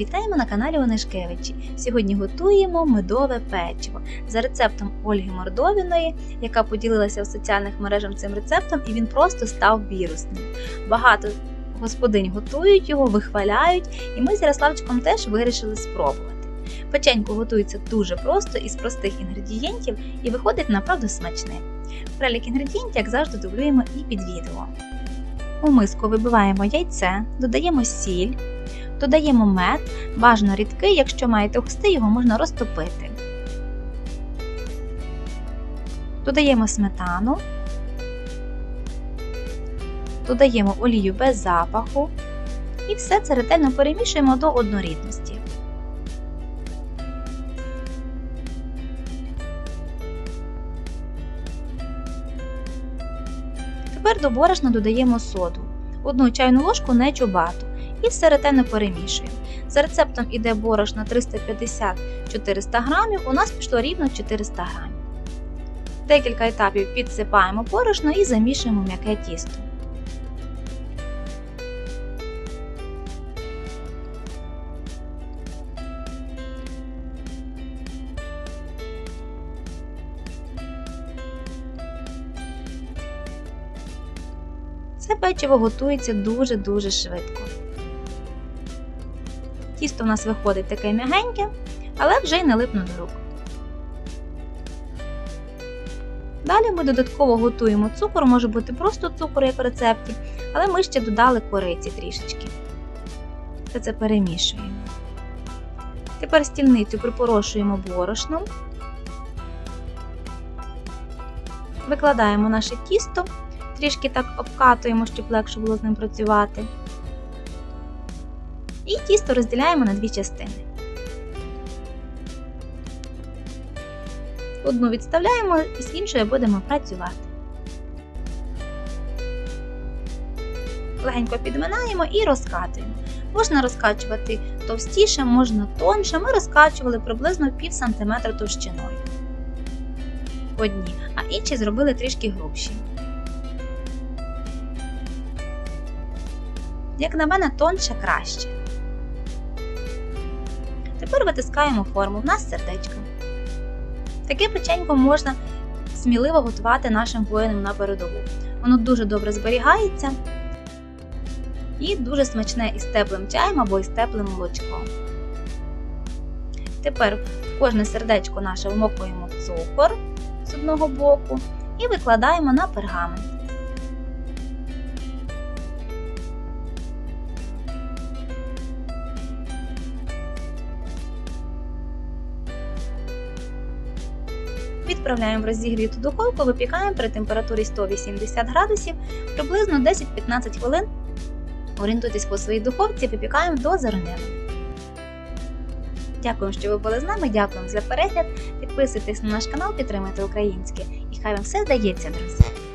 Вітаємо на каналі Онишкевичі. Сьогодні готуємо медове печиво за рецептом Ольги Мордовіної, яка поділилася в соціальних мережах цим рецептом, і він просто став вірусним. Багато господинь готують його, вихваляють, і ми з Ярославчиком теж вирішили спробувати. Печенько готується дуже просто із простих інгредієнтів і виходить направду смачне. Перелік інгредієнтів, як завжди, дублюємо і під відео. У миску вибиваємо яйце, додаємо сіль, додаємо мед, бажано рідкий, якщо маєте густий, його можна розтопити. Додаємо сметану, додаємо олію без запаху і все це ретельно перемішуємо до однорідності. Тепер до борошна додаємо соду, одну чайну ложку не чубату і все перемішуємо. За рецептом іде борошна 350-400 грамів, у нас пішло рівно 400 грамів. Декілька етапів підсипаємо борошно і замішуємо м'яке тісто. Це печиво готується дуже-дуже швидко. Тісто в нас виходить таке м'ягеньке, але вже й не липне до рук. Далі ми додатково готуємо цукор, може бути просто цукор, як в рецепті, але ми ще додали кориці трішечки. Все це перемішуємо. Тепер стільницю припорошуємо борошном. Викладаємо наше тісто, трішки так обкатуємо, щоб легше було з ним працювати. І тісто розділяємо на дві частини. Одну відставляємо і з іншою будемо працювати. Легенько підминаємо і розкатуємо. Можна розкачувати товстіше, можна тонше. Ми розкачували приблизно пів сантиметра товщиною. Одні, а інші зробили трішки грубші. Як на мене, тонше краще. Тепер витискаємо форму, в нас сердечко. Таке печенько можна сміливо готувати нашим воїнам на передову. Воно дуже добре зберігається і дуже смачне із теплим чаєм або із теплим молочком. Тепер в кожне сердечко наше вмокуємо цукор з одного боку і викладаємо на пергамент. Відправляємо в розігріту духовку, випікаємо при температурі 180 градусів приблизно 10-15 хвилин. Орієнтуйтесь по своїй духовці, випікаємо до зернини. Дякую, що ви були з нами. Дякуємо за перегляд. Підписуйтесь на наш канал, підтримуйте українське. І хай вам все здається, друзі!